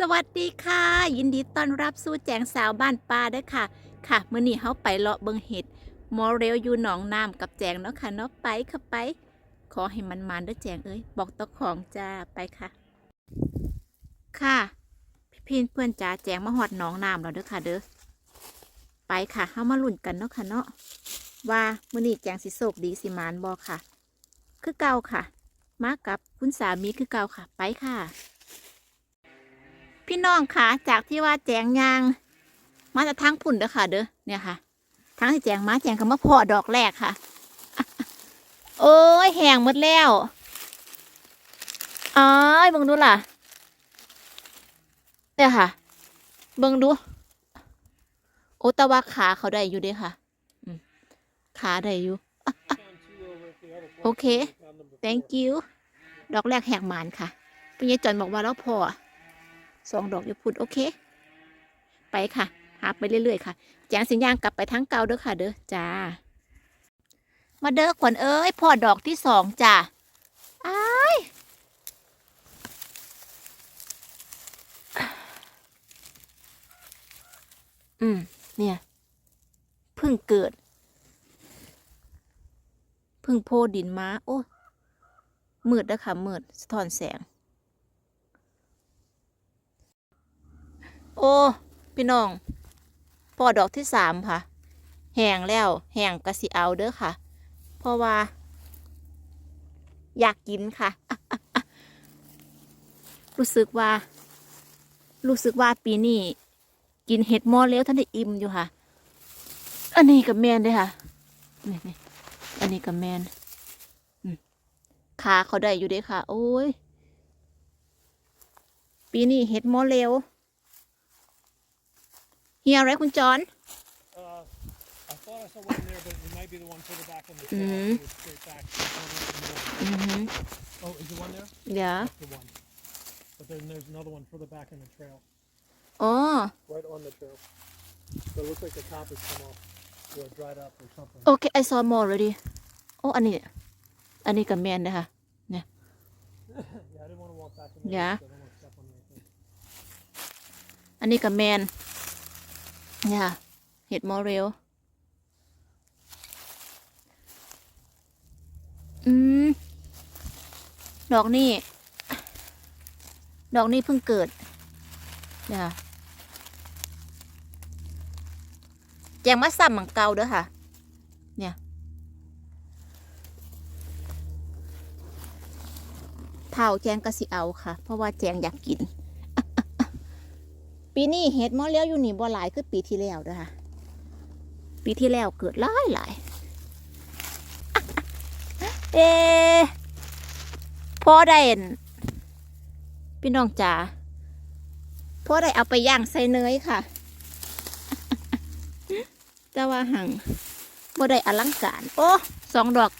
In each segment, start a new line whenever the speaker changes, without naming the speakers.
สวัสดีค่ะ ยินดีต้อนรับสู่แจงสาวบ้านป่าด้อค่ะ ค่ะเมื่อนี้เฮาไปเลาะเบิงเห็ดมอเรลอยู่หนองน้ำกับแจงเนาะค่ะเนาะไปค่ะไป ขอให้มันมานด้อแจงเอ้ยบอกตะของจ้าไปค่ะ ค่ะพี่พี่เพื่อนจ๋าแจงมาหอดหนองน้ำแล้วเด้อค่ะเด้อไปค่ะเฮามาลุ้นกันเนาะค่ะเนาะว่ามื่อนี้แจงสิโศกดีสิมานบอค่ะ คือเก่าค่ะ มากับคุณสามีคือเก่าค่ะ ไปค่ะ พี่น้องค่ะจากที่ว่าแจงยาง มาจากทางพุ่นเด้อค่ะ เด้อเนี่ยค่ะทางที่แจงมาแจงก็มาพอดอกแรกค่ะ โอ้ยแห้งหมดแล้วอ้ายเบิ่งดูล่ะเนี่ยค่ะ เบิ่งดู โอต่ว่าขาเขาได้อยู่ด้ค่ะขาได้อยู่ โอเค thank you ดอกแรกแหกหมานค่ะพี่ยายจอนบอกว่าแล้วพอ สองดอกอย่าพูดโอเค ไปค่ะหาไปเรื่อยๆค่ะแจงสินยางกลับไปทั้งเก่าเด้อค่ะ เด้อจ้า มาเด้อขวัญเอ้ยพอดอกที่สองจ้าอ้ายอืม เนี่ยเพิ่งเกิดเพิ่งโพดินมาโอ้มืดนะค่ะมืดสะท้อนแสง อ้พี่น้องพอดอกที่สามค่ะ แห้งแล้วแห้งกระสิเอาเด้อค่ะ เพราะว่า อยากกินค่ะ รู้สึกว่า รู้สึกว่าปีนี้กินเห็ดมอแล้วท่านได้อิ่มอยู่ค่ะ อันนี้กับแมนด้อค่ะนี่นี่อันนี้กับแมนขาเขาได้อยู่ด้วยค่ะ โอ้ย ปีนี้เห็ดมอเร็ว เฮียอะไรคุณจอน
Uh, I thought I saw one there, but it might be the one further back in the trail.
Mhm.
It goes straight back. It's one up the middle.
อือหือ
Oh, is there one there?
เดี๋ยว
That's the one. But then there's another one further back in the trail,
อ๋อ
right on the trail. So it looks like the top has come off, or dried up or something.
โอเค I saw more already โอ้อันนี้ อันนี้กับแมนเลยค่ะ
Yeah, I didn't want to walk back in there.
Yeah.
because I don't want to step on anything.
อันนี้กับแมน เนี่ยค่ะ เห็ดมอเร็วอืม ดอกนี่ ดอกนี่เพิ่งเกิด เนี่ยค่ะแจงมาซ้ำหมือนเกาเด้อค่ะ เนี่ยเท่าแจงก็สิเอาค่ะ เพราะว่าแจงอยากกิน ปีนี้เห็ดมอเลี้ยวอยู่นี่บ่หลายคือปีที่แล้วด้อค่ะปีที่แล้วเกิดหลายหลายเอะพอได้อั่นพี่น้องจ๋าพอได้เอาไปย่างใส่เนยค่ะ แต่ว่าหังบ่ได้อลังการ โอ้สองดอก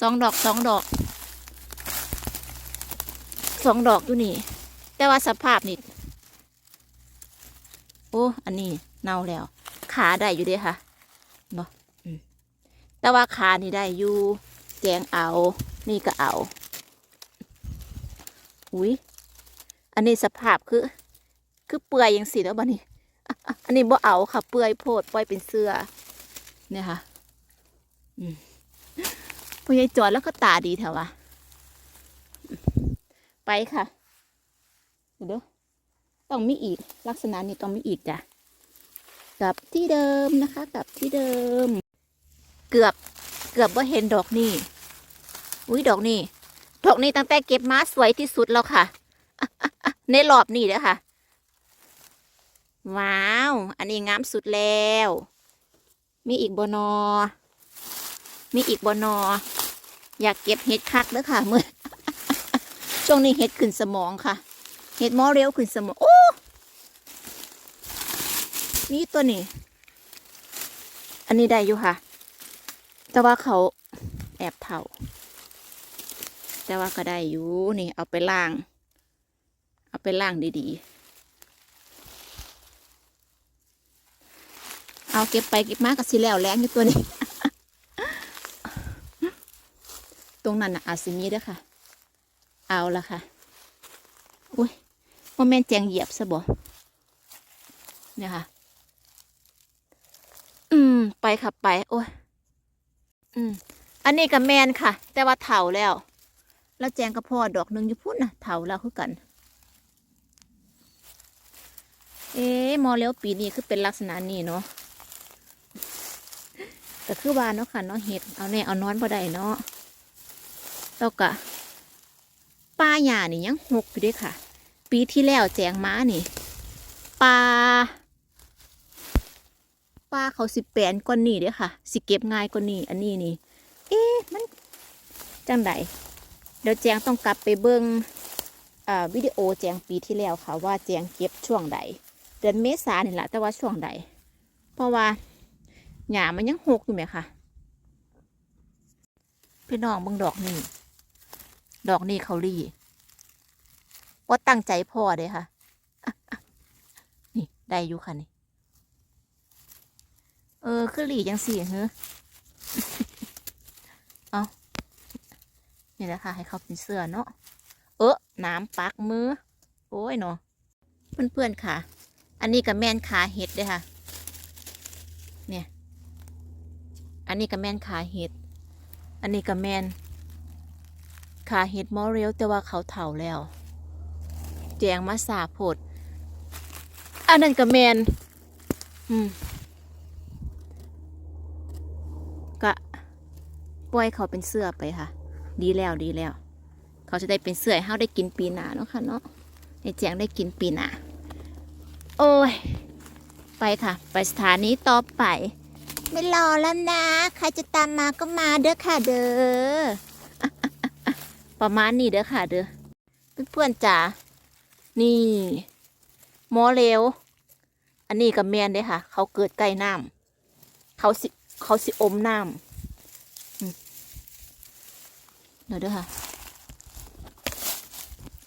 สองดอกสองดอกสองดอกอยู่นี่ แต่ว่าสภาพนี่ โอ้อันนี้เน่าแล้ว ขาได้อยู่ด้ค่ะเนาะอืมแต่ว่าขานี่ได้อยู่แจงเอา นี่ก็เอา อุ้ยอันนี้สภาพคือ คือเปื่อยยังสิแล้วบ้านี้อันนี้บ่เอาค่ะ เปื่อยโพดปล่อยเป็นเสื้อ เนี่ยค่ะอืมผู้ใหญ่จอดแล้วก็ตาดีแถวะไปค่ะ เดี๋ยว ต้องมีอีก ลักษณะนี้ต้องมีอีกจ้ะกับที่เดิมนะคะกับที่เดิม เกือบเกือบว่าเห็นดอกนี่อุ้ยดอกนี่ดอกนี้ตั้งแต่เก็บมาสวยที่สุดแล้วค่ะ ในรอบนี้เด้อค่ะ ว้าว อันนี้งามสุดแล้ว มีอีกบนอ มีอีกบนอ อยากเก็บเห็ดคักเด้อค่ะเมื่อช่วงนี้เห็ดขึ้นสมองค่ะ เห็ดมอเร็วขึ้นสมองโนี่ตัวนี้ อันนี้ได้อยู่ค่ะ แต่ว่าเขาแอบเถาแต่ว่าก็ได้อยู่นี่ เอาไปล่าง เอาไปล่างดีๆ เอาเก็บไปเก็บมาก็สิแล้วแรงอยู่ตัวนี้ ตรงนั้นนะอาจสิมีด้วยค่ะ เอาละค่ะ อุ้ยโมว่าแม่นแจงเหยียบซะบ่เนี่ยค่ะ อืม ไปค่ะไป โอ้ย อืม อันนี้กับแมนค่ะ แต่ว่าเถาแล้ว แล้วแจงกับพ่อดอกหนึ่งอยู่พุ่นนะเถาแล้วคือกัน เอ๊มอแล้วปีนี้คือเป็นลักษณะนี้เนาะแต่คือว่าเนาะค่ะเนาะเห็ดเอาแน่เอานอนบ่ได้เนาะแล้วก็ป้าหญ้านี่ยังหกอยู่ด้วยค่ะ ปีที่แล้วแจงม้านี่ปลา ปลาเขาสิแปนก้อนนี่เด้อค่ะ สิเก็บง่ายกว่านี่อันนี้นี่ เอ๊ะมันจังไดเดี๋ยวแจงต้องกลับไปเบิ่งอ่าวิดีโอแจงปีที่แล้วค่ะว่าแจงเก็บช่วงใด เดือนเมษานี่แหละแต่ว่าช่วงใด เพราะว่าหญ้ามันยังหกอยู่ไหมคะพี่น้องเบิ่งดอกนี่ ดอกนี่เขารีว่าตั้งใจพ่อเลยค่ะ นี่ได้อยู่ค่ะนี่ เออ คือหลีจังสี่เฮ้อเอานี่แหละค่ะ ให้เขาเป็นเสื้อเนาะ เออน้ำปักมือ โอ้ยเนาะ เพื่อนๆค่ะ อันนี้กับแมนขาเห็ดเด้อค่ะ เนี่ย อันนี้กับแมนขาเห็ด อันนี้กับแมนขาเห็ดมอเรลแต่ว่าเขาเถาแล้ว แจงมาสาโพดอันนั้นกับแมน อืมกะ ปล่อยเขาเป็นเสื้อไปค่ะ ดีแล้วดีแล้ว เขาจะได้เป็นเสื้อให้เฮาได้กินปีหนาเนาะค่ะเนาะให้แจงได้กินปีหนาโอ้ย ไปค่ะ ไปสถานีต่อไป ไม่รอแล้วนะ ใครจะตามมาก็มาเด้อค่ะเด้อประมาณนี้เด้อค่ะเด้อเพื่อนๆจ๋านี่ หมอเลวอันนี้กับแมนเด้ค่ะ เขาเกิดใกล้น้ำเขาสิเขาสิอมน้ำอืมเดี๋ยวเด้อค่ะ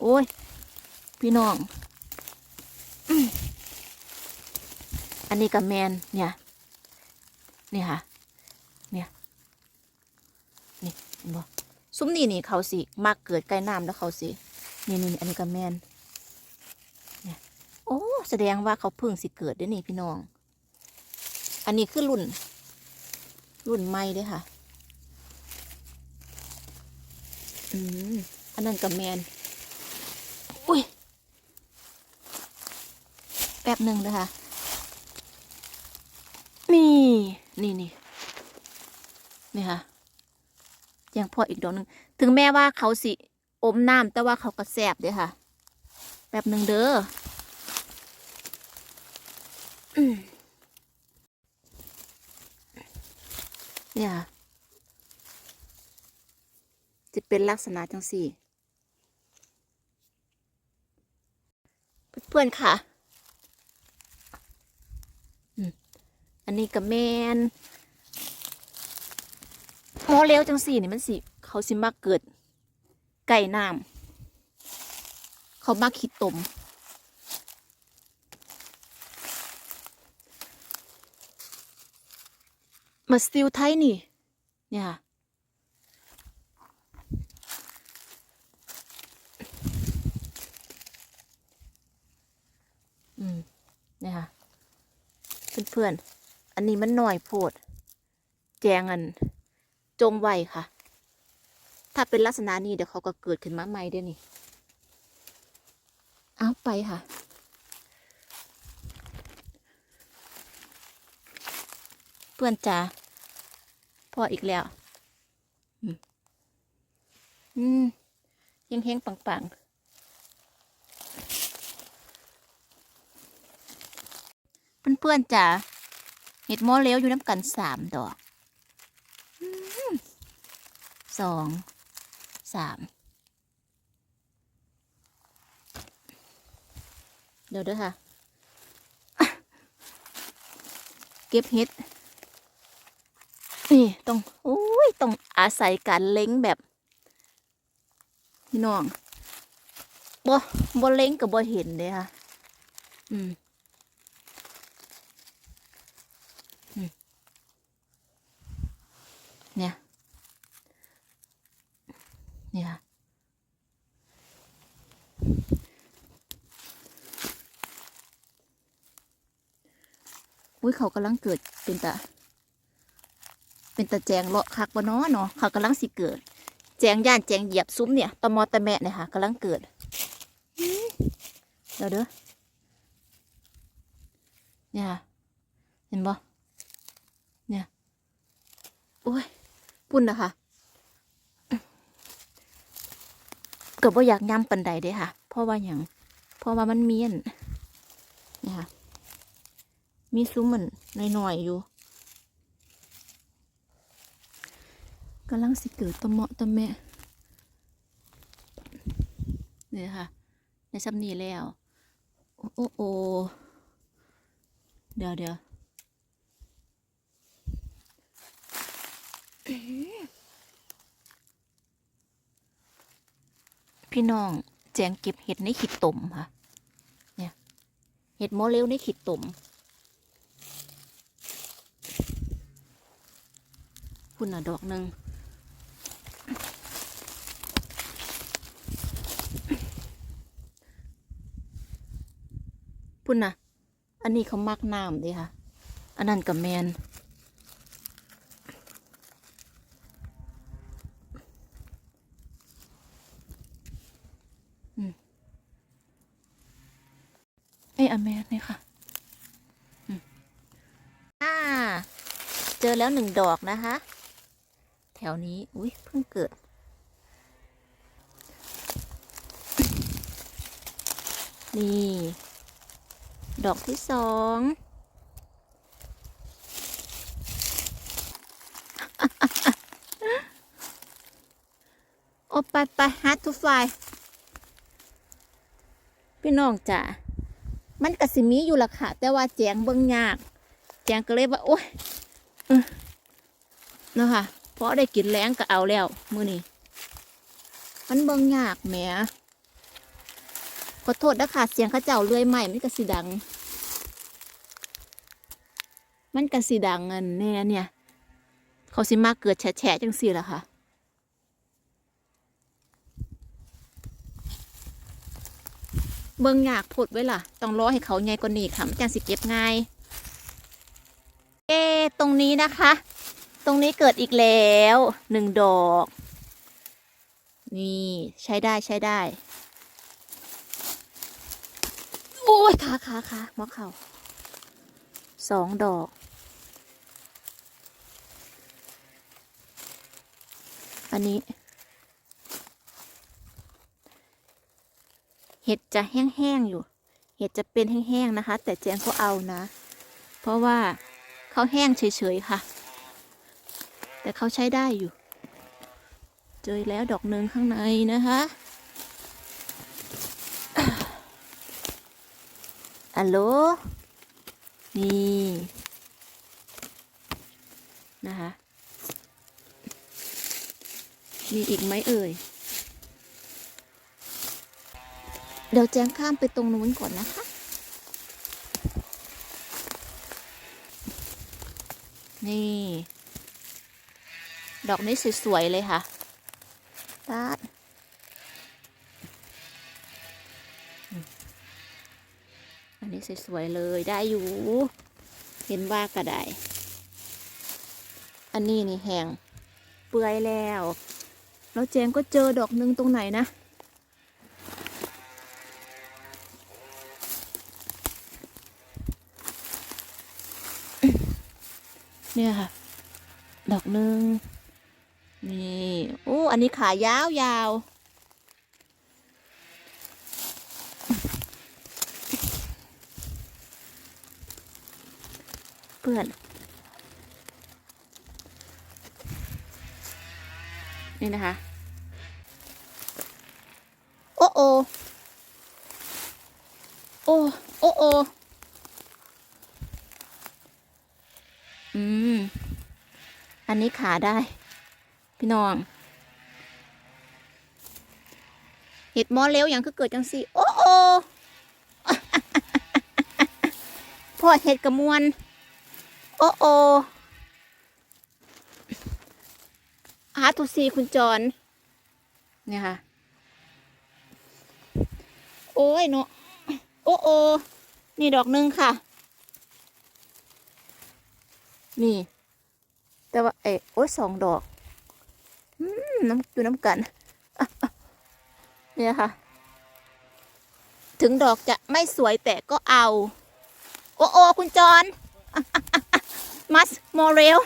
โอ้ย พี่น้อง อันนี้กับแมนเนี่ย นี่ค่ะ เนี่ย นี่บ่ซุ้มนี่นี่เขาสิมากเกิดใกล้น้ำแล้วเขาสินี่นี่อันนี้กับแมนเนี่ยโอ้แสดงว่าเขาเพิ่งสิเกิดด้วยนี่พี่น้อง อันนี้คือรุ่น รุ่นใหม่เด้วยค่ะ อืมอันนั้นกับแมนอุ้ย แป๊บหนึ่งนะคะ นี่ นี่นี่นี่ค่ะยังพออีกดอกหนึ่ง ถึงแม้ว่าเขาสิ อมน้ำแต่ว่าเขาก็แสบเด้ค่ะ แป๊บหนึ่งเด้อเนี่ย จะเป็นลักษณะจังสี่เพื่อนค่ะ อันนี้กับแมนพอเลี้ยวจังสี่นี่มันสิ เขาสิมักเกิด ไก่น้ำเขามักขีดตม มาสติลไทยนี่ เนี่ยค่ะอืม เนี่ยค่ะเพื่อนๆอันนี้มันหน่อยโพด แจงอัน จงไวค่ะ ถ้าเป็นลักษณะนี้เดี๋ยวเขาก็เกิดขึ้นมาใหม่เด้อนี่เอาไปค่ะเพื่อนจ๋าพออีกแล้ว อืมอืมเฮงๆปังๆ พื่อนๆจ๋าเห็ดหมอเหลวอยู่น้ำกันสามดอกสองสามเดี๋ยวด้อค่ะ เก็บเห็ดนี่ต้องโอ้ยต้องอาศัยการเล้งแบบพี่น้องบ่บ่เล้งกับบ่เห็นเลยค่ะ อืม เนี่ย เนี่ยอุ้ยเขากำลังเกิดเป็นตาเป็นตาแจงเลาะคักบะน้อเนาะเขากำลังสิเกิด แจงย่านแจงเหยียบซุ้มเนี่ยตะมอตะแม่เนี่ยค่ะกำลังเกิดเดี๋ยวเด้อเนี่ยเห็นบ่เนี่ยโอ้ย ปุ่นนะคะเกิดว่าอยากย้ำปันใดเด้ค่ะ เพราะว่าอย่างเพราะว่ามันเมียนนี่ยค่ะมีซุ้มเหมือนหน่อยๆอยู่กำลังสิเกิดตะเมาะตะแม่เนี่ยค่ะ ในซับนี้แล้ว โอ้โอโอเดี๋ยวเดี๋ยว พี่น้องแจงเก็บเห็ดในขีดตมค่ะ เนี่ย เห็ดโมเลวในขีดตมพุ่นอะดอกหนึ่งพุ่นน่ะอันนี้เขามักน้ำดิค่ะ อันนั้นกับแมนอืมเอ้ยอะแมนนี่ค่ะอืมอ่า เจอ แล้วหนึ่งดอกนะคะ แถวนี้ อุ้ยเพิ่งเกิด นี่ ดอกที่สองโอ้ไปไปฮัททูไฟพี่น้องจ๋ามันกระสิมีอยู่ละค่ะ แต่ว่าแจงเบิ่งยาก แจงก็เลยว่า โอ้ย เนาะค่ะเพราะได้กินแรงก็เอาแล้วมือนี้มันเบิ่งยากแหมขอโทษนะค่ะเสียงข้าเจ้าเลื่อยใหม่มันกระสีดัง มันกระสีดังอันแน่เนี่ย เขาสิมาเกิดแฉะจังสี่ละค่ะเบิ่งยากพดไว้ล่ะ ต้องรอให้เขาใหญ่กว่านี้ค่ะมันจังสิเก็บง่าย เอตรงนี้นะคะ ตรงนี้เกิดอีกแล้วหนึ่งดอก นี่ใช้ได้ใช้ได้ โอ้ยขาขาขาหัวเข่าสองดอก อันนี้ เห็ดจะแห้งๆอยู่ เห็ดจะเป็นแห้งๆนะคะ แต่แจงก็เอานะ เพราะว่าเขาแห้งเฉยๆค่ะ แต่เขาใช้ได้อยู่ เจอแล้วดอกหนึ่งข้างในนะคะอัลโหลนี่นะคะมีอีกไหมเอ่ย เดี๋ยวแจ้งข้ามไปตรงนู้นก่อนนะคะ นี่ ดอกนี้สวยๆเลยค่ะตัดอันนี้สวยๆเลยได้อยู่ เห็นว่าก็ได้ อันนี้นี่แห้งเปื่อยแล้ว แล้วเจมก็เจอดอกหนึ่งตรงไหนนะ เนี่ยค่ะ ดอกหนึ่ง นี่โอ้อันนี้ขายาวยาวเพื่อนนี่นะคะ โอ้โอโอ้โอ้โออืม อันนี้ขาได้ พี่น้องเห็ดมอเร็วอย่างคือเกิดจังสิโอ้โอพ่อเห็ดกระมวลโอ้โอหาทุสีคุณจรเนี่ยค่ะ โอ้ยเนาะโอ้โอนี่ดอกหนึ่งค่ะ นี่ แต่ว่าเอ้โอ้ยสองดอก น้ำอยู่น้ำกันเนี่ยค่ะ ถึงดอกจะไม่สวยแต่ก็เอา โอ้โอคุณจอนมัสโมเรล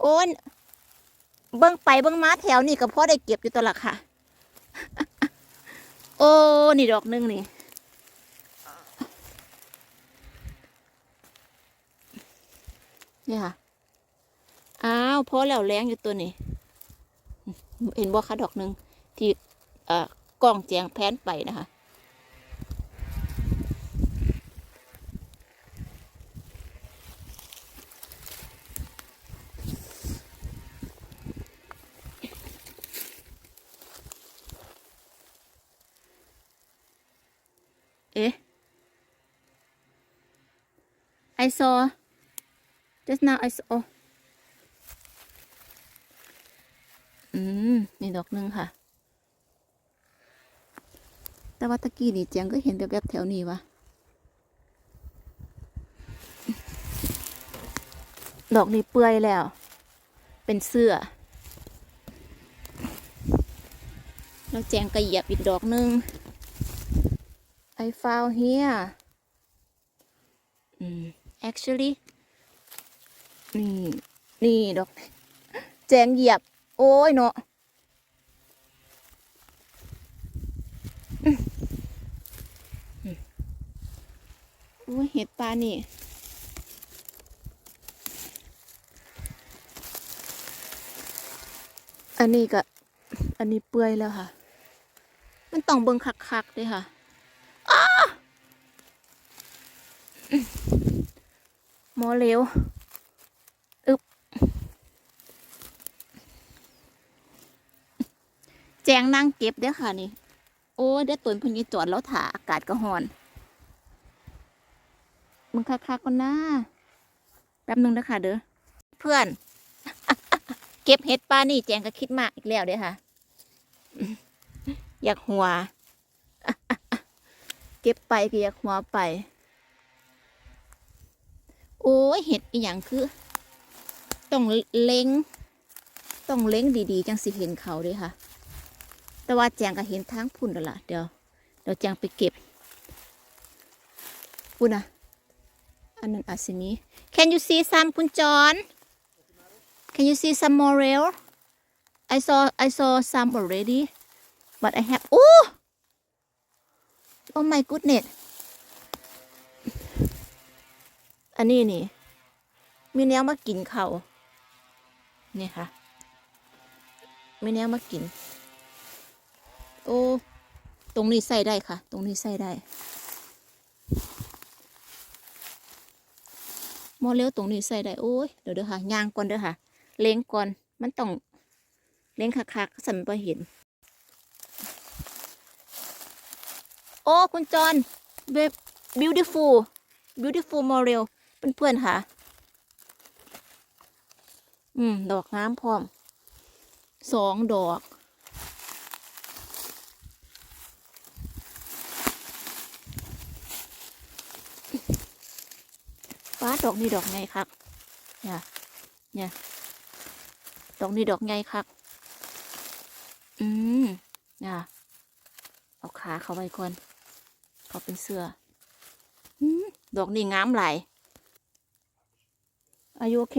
โอ้ยเบิ้งไปเบิ้งมาแถวนี่ก็พอได้เก็บอยู่ตัวลค่ะ โอ้ นี่ดอกหนึงนี่เนี่ยค่ะ อ้าวพอแล้วแรงอยู่ตัวนี้ เห็นบ่คะดอกหนึ่งที่กล้องแจงแพนไปนะคะเอ๊ะ I saw just now I saw อืมนี่ดอกหนึ่งค่ะ แต่ว่าตะกี้นี่เจียงก็เห็นแบบๆแถวนี้วะดอกนี้เปื่อยแล้ว เป็นเสื้อ แล้วแจงก็เหยียบอีกดอกหนึ่ง I found here อืม actually นี่ นี่ดอก แจงเหยียบ โอ้ยเนาะอืมอืมโอ้เห็ดปลานี่อันนี้ก็ อันนี้เปื่อยแล้วค่ะ มันต้องเบิ่งคักๆเลยค่ะอ้อมหมอเหลว จงนั่งเก็บเด้อค่ะนี่ โอ้เด้อตุนเพนยีจอดแล้วถ่าอากาศก็ฮ้อน มึงคักๆก่อนนะแป๊บหนึงเด้อค่ะ เด้อเพื่อน เก็บเห็ดปลานี่แจงก็คิดมากอีกแล้วเด้อค่ะ อยากหัว เก็บไปก็อยากหัวไป โอ้ยเห็ดอีหยังคือ ต้องเล็งต้องเล็งดีๆ จังสิเห็นเขาด้วยค่ะ แต่ว่าแจงก็เห็นทางพุ่นแล้วล่ะเดี๋ยวเดี๋ยวแจงไปเก็บพุ่นนะอันนั้นอาสิมี Can you see some คุณจอน Can you see some more rail I saw I saw some already but I have oh oh my goodness อันนี้นี่ มีแนวมากินเขาเนี่ยค่ะ มีแนวมากิน โอ้ตรงนี้ใส่ได้ค่ะ ตรงนี้ใส่ได้มอเลี้ยวตรงนี้ใส่ได้โอ้ยเดี๋ยวเด้อค่ะย่างก่อนเด้อค่ะ เล้งก่อน มันต้องเล้งคักๆสันไปเห็น โอ้คุณจอนเบ beautiful beautiful model เพื่อนๆค่ะ อืม ดอกงามพร้อมสองดอก ฟ้าดอกนี้ดอกไงครับเนี่ยเนี่ยดอกนี้ดอกไงครับอืมเนี่ยเอาขาเขาไว้ก่อนเขาเป็นเสื้ออืมดอกนี้งามหลอายุโอเค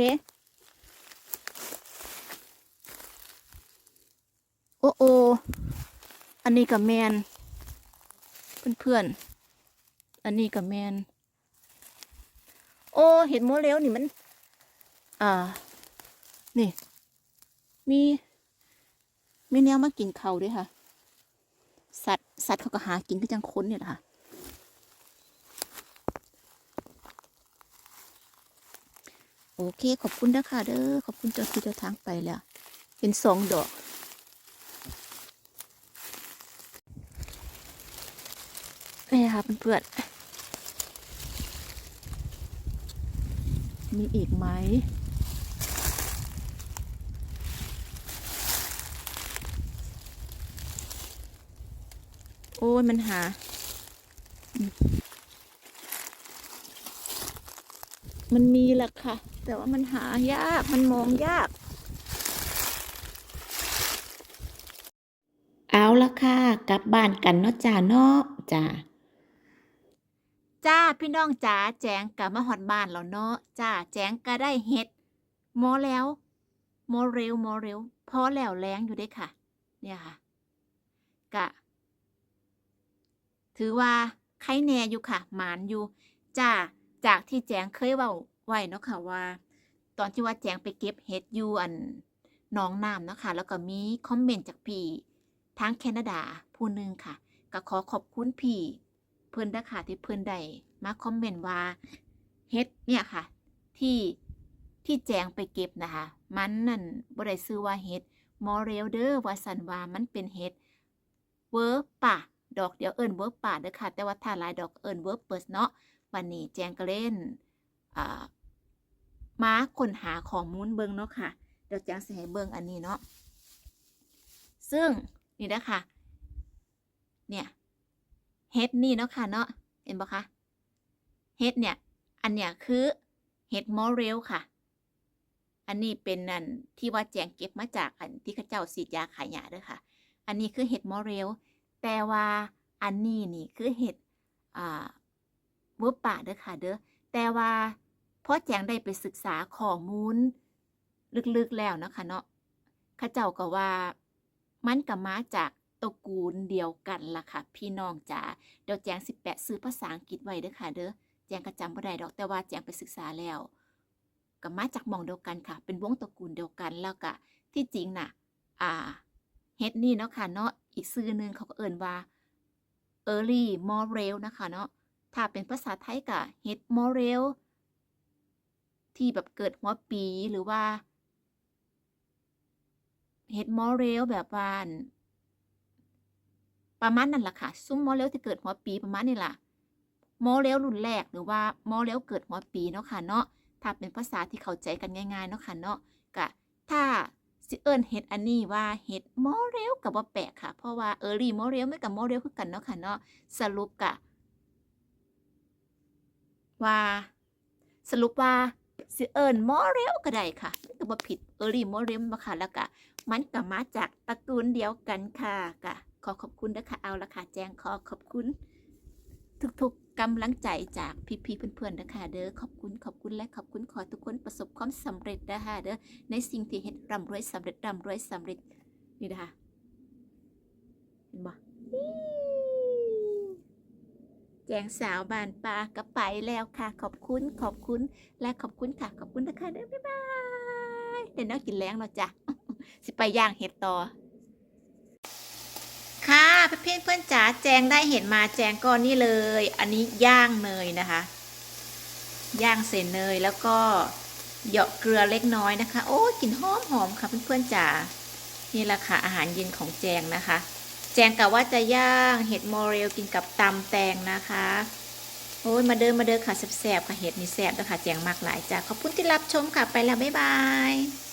โอ้โออันนี้กับแมน เพื่อนๆ อันนี้กับแมน อ้เห็ดโมเลวนี่มัน อ่า นี่ มี มีแนวมากินเขาด้วยค่ะ สัตว์สัตว์เขาก็หากินก็จังค้นเนี่ยแหละค่ะโอเค ขอบคุณนะคะเด้อขอบคุณเจ้าที่เจ้าทางไปแล้ว เป็นสองดอก นี่ค่ะเพื่อนๆ มีอีกไหม โอ้ยมันหามมันมีแหละค่ะ แต่ว่ามันหายาก มันมองยาก เอาละค่ะ กลับบ้านกันเนาะจ้าเนาะจ้า จ้าพี่น้องจ๋าแจงกลับมาฮอดบ้านแล้วเนาะจ้าแจงก็ได้เฮ็ดหมอแล้วหมอเร็วหมอเร็วพอแล้วแรงอยู่เด้ค่ะ เนี่ยค่ะ กะ ถือว่าไข่แน่อยู่ค่ะหมานอยู่จ้าจากที่แจงเคยเว้าไว้เนาะค่ะว่า ตอนที่ว่าแจงไปเก็บเห็ดอยู่อันหนองน้ำเนาะค่ะแล้วก็มีคอมเมนต์จากพี่ทางแคนาดาผู้หนึ่งค่ะ ก็ขอขอบคุณพี่ เพิ่นนะคะที่เพิ่นได้มาคอมเมนต์ว่าเฮ็ดเนี่ยค่ะ ที่ที่แจงไปเก็บนะคะ มันนั่นบ่ได้ซื้อว่าเฮ็ดมอเรลเดอร์ว่าสันว่ามันเป็นเฮ็ดเวอร์ป่าดอกเดียวเอิ้นเวอร์ป่าเด้อค่ะ แต่ว่าถ้าหลายดอกเอิ้นเวอร์เปิดเนาะวันนี้แจงก็เล่นอ่ามาค้นหาข้อมูลเบิ่งเนาะค่ะเดี๋ยวแจงสิให้เบิ่งอันนี้เนาะซึ่งนี่นะคะเนี่ย เฮ็ดนี่เนาะค่ะเนาะเห็นปะคะเฮ็ดเนี่ย อันเนี้ยคือเฮ็ดมอเรลค่ะ อันนี้เป็นนั่นที่ว่าแจงเก็บมาจากอันที่ข้าเจ้าสีดยาขายยาด้อค่ะ อันนี้คือเห็ดมอเรลแต่ว่าอันนี้นี่คือเห็ดอ่าเวอร์ป่าเด้อค่ะเด้อแต่ว่าพอแจงได้ไปศึกษาข้อมูลลึกๆแล้วนะคะเนาะข้าเจ้าก็ว่ามันก็มาจาก ตระกูลเดียวกันล่ะค่ะ พี่น้องจ๋าเดี๋ยวแจงสิบแปะซื้อภาษาอังกฤษไว้เด้อค่ะเด้อแจงก็จำบ่ได้ดอกแต่ว่าแจงไปศึกษาแล้วก็มาจากมองเดียวกันค่ะ เป็นวงตระกูลเดียวกันแล้วก็ที่จริงน่ะ อ่าเฮ็ดนี่เนาะค่ะเนาะอีกชื่อหนึงเขาก็เอ่นว่า early morel นะคะเนาะถ้าเป็นภาษาไทยก็เฮ็ด morel ที่แบบเกิดหัวปีหรือว่าเฮ็ด morel แบบว่าน ประมาณนั้นแหละค่ะ ซุ้มมอเลลที่เกิดหัวปีประมาณนี้ล่ะมอเลลรุ่นแรกหรือว่ามอเลลเกิดหัวปีเนาะค่ะเนาะถ้าเป็นภาษาที่เข้าใจกันง่ายๆเนาะค่ะเนาะก็ถ้าสิเอิ้นเฮ็ดอันนี้ว่าเฮ็ดมอเลลก็บ่แปลกค่ะ เพราะว่าเออรี่มอเลลมันก็มอเลลคือกันเนาะค่ะเนาะสรุปก็ว่าสรุปว่าสิเอิ้นมอเลลก็ได้ค่ะมันก็บ่ผิดเออรี่มอเลลบ่ค่ะแล้วก็มันก็มาจากตระกูลเดียวกันค่ะก็ ขอขอบคุณนะคะเอาละค่ะแจงขอขอบคุณ ทุกๆกำลังใจจากพี่ๆเพื่อนๆนะคะเด้อขอบคุณขอบคุณและขอบคุณขอทุกคนประสบความสำเร็จนะคะเด้อในสิ่งที่เฮ็ดร่ำรวยสำเร็จร่ำรวยสำเร็จนี่นะคะเห็นบ่แจงสาวบานปลาก็ไปแล้วค่ะ ขอบคุณขอบคุณและขอบคุณค่ะขอบคุณนะคะเด้อบ๊ายบายเดี๋ยวน้ากินแล้งเนาจ้ะสิไปย่างเห็ดต่อ เพื่อนเพื่อนๆจ๋าแจงได้เห็นมาแจงก็นี่เลย อันนี้ย่างเนยนะคะ ย่างเสร็จเนยแล้วก็เหยาะเกลือเล็กน้อยนะคะ โอ้กลิ่นหอมหอมค่ะเพื่อนเพื่อนๆจ๋านี่แหละค่ะอาหารเย็นของแจงนะคะ แจงกะว่าจะย่างเห็ดโมเรลกินกับตำแตงนะคะโอ้ยมาเดินมาเดินค่ะแซบๆค่ะเห็ดนี่แซ่บนะคะแจงมากหลายจ้าขอบคุณที่รับชมค่ะไปแล้วบ๊ายบาย